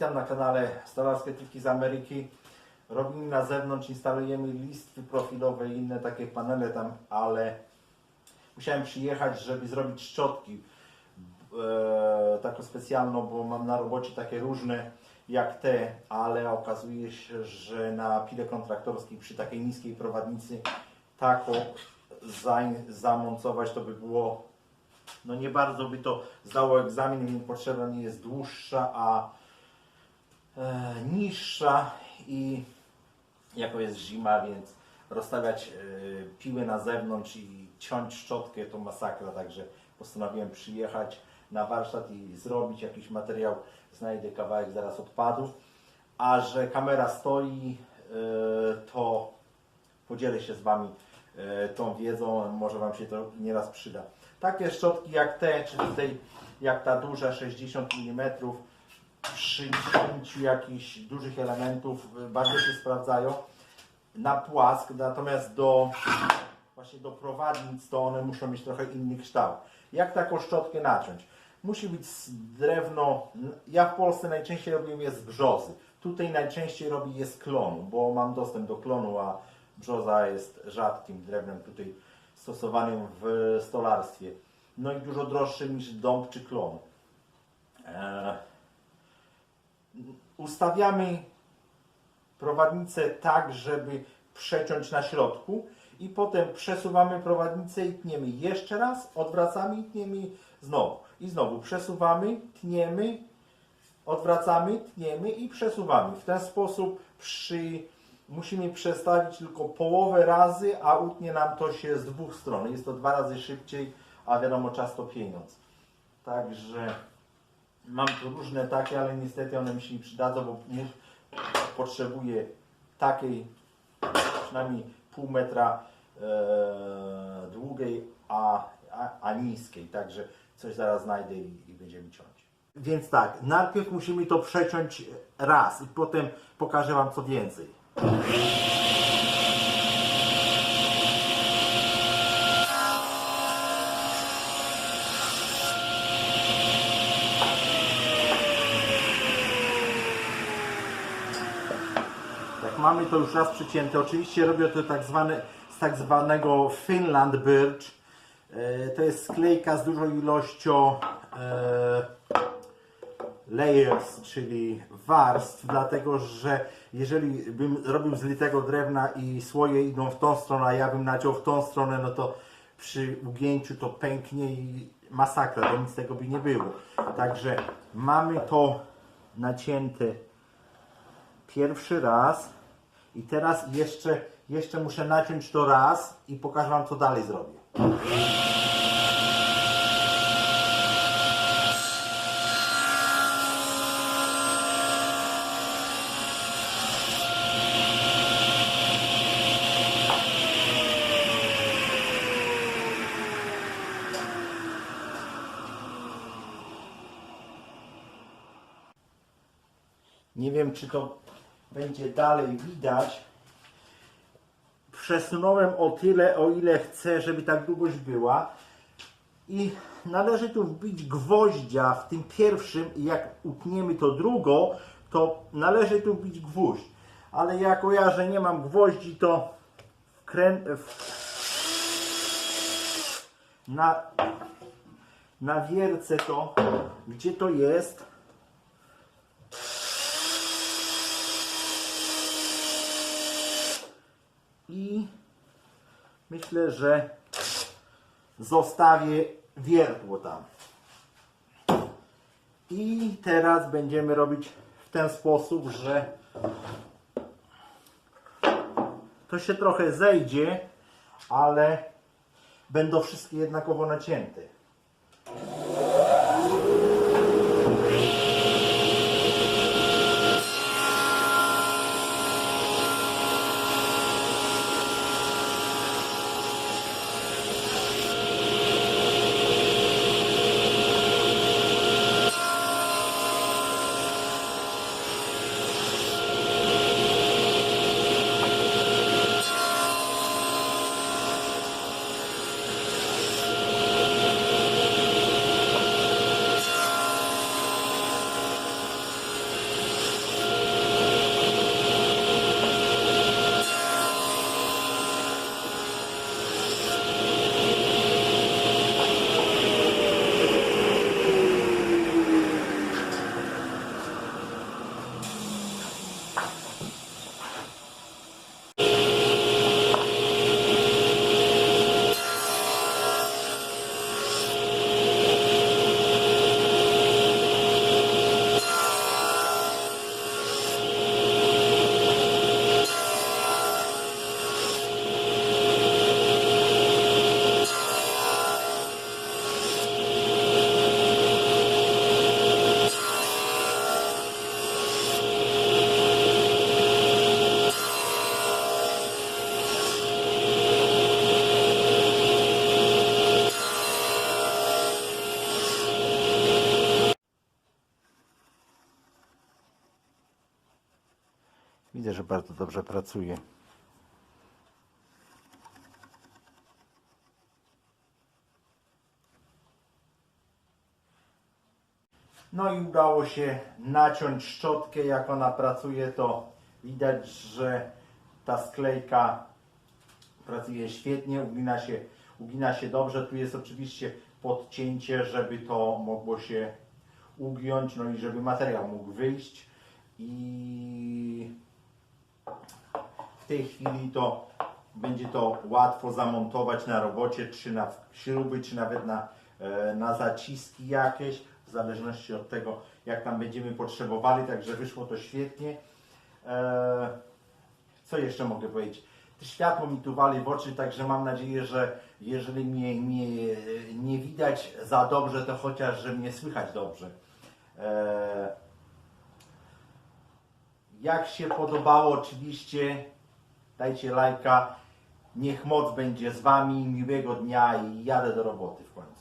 Witam na kanale Stolarskie Triki z Ameryki. Robimy na zewnątrz, instalujemy listwy profilowe i inne takie panele tam, ale musiałem przyjechać, żeby zrobić szczotki e, taką specjalną, bo mam na robocie takie różne jak te, ale okazuje się, że na pile kontraktorskiej przy takiej niskiej prowadnicy taką za- zamontować to by było no nie bardzo by to zdało egzamin, więc potrzebna nie jest dłuższa, a niższa i jako jest zima, więc rozstawiać e, piły na zewnątrz i ciąć szczotkę to masakra, także postanowiłem przyjechać na warsztat i zrobić jakiś materiał, znajdę kawałek zaraz odpadów, a że kamera stoi, e, to podzielę się z Wami e, tą wiedzą, może Wam się to nieraz przyda. Takie szczotki jak te, czyli jak ta duża 60 mm, przy cięciu jakichś dużych elementów e, bardzo się sprawdzają na płask, natomiast do właśnie do prowadnic to one muszą mieć trochę inny kształt. Jak taką szczotkę naciąć? Musi być drewno, ja w Polsce najczęściej robię je z brzozy. Tutaj najczęściej robię je z klonu, bo mam dostęp do klonu, a brzoza jest rzadkim drewnem tutaj stosowanym w stolarstwie. No i dużo droższym niż dąb czy klon. Eee, ustawiamy prowadnicę tak, żeby przeciąć na środku i potem przesuwamy prowadnicę i tniemy jeszcze raz, odwracamy i tniemy znowu. I znowu przesuwamy, tniemy, odwracamy, tniemy i przesuwamy. W ten sposób przy, musimy przestawić tylko połowę razy, a utnie nam to się z dwóch stron. Jest to dwa razy szybciej, a wiadomo czas to pieniądz. Także mam tu różne takie, ale niestety one mi się nie przydadzą, bo potrzebuję takiej przynajmniej pół metra e, długiej, a, a, a niskiej. Także coś zaraz znajdę i, i będziemy ciąć. Więc tak, najpierw musimy to przeciąć raz i potem pokażę Wam co więcej. Mamy to już raz przycięte, oczywiście robię to tak zwane, z tak zwanego Finland Birch. E, To jest sklejka z dużą ilością e, layers, czyli warstw, dlatego że jeżeli bym robił z litego drewna i słoje idą w tą stronę, a ja bym naciął w tą stronę, no to przy ugięciu to pęknie i masakra, to nic tego by nie było. Także mamy to nacięte pierwszy raz i teraz jeszcze, jeszcze muszę naciąć to raz i pokażę Wam co dalej zrobię. Nie wiem, czy to będzie dalej widać. Przesunąłem o tyle, o ile chcę, żeby ta grubość była. I należy tu wbić gwoździa w tym pierwszym i jak utniemy to drugo, to należy tu wbić gwóźdź. Ale jako ja, że nie mam gwoździ, to wkrę... na, na wiercę to, gdzie to jest, i myślę, że zostawię wiertło tam. I teraz będziemy robić w ten sposób, że to się trochę zejdzie, ale będą wszystkie jednakowo nacięte. Widzę, że bardzo dobrze pracuje. No i udało się naciąć szczotkę. Jak ona pracuje, to widać, że ta sklejka pracuje świetnie, ugina się, ugina się dobrze. Tu jest oczywiście podcięcie, żeby to mogło się ugiąć, no i żeby materiał mógł wyjść. I tej chwili to będzie to łatwo zamontować na robocie, czy na śruby, czy nawet na, e, na zaciski jakieś, w zależności od tego, jak tam będziemy potrzebowali. Także wyszło to świetnie. E, co jeszcze mogę powiedzieć? Światło mi tu wali w oczy, także mam nadzieję, że jeżeli mnie, mnie nie widać za dobrze, to chociaż, że mnie słychać dobrze. E, jak się podobało, oczywiście dajcie lajka. Niech moc będzie z Wami. Miłego dnia i jadę do roboty w końcu.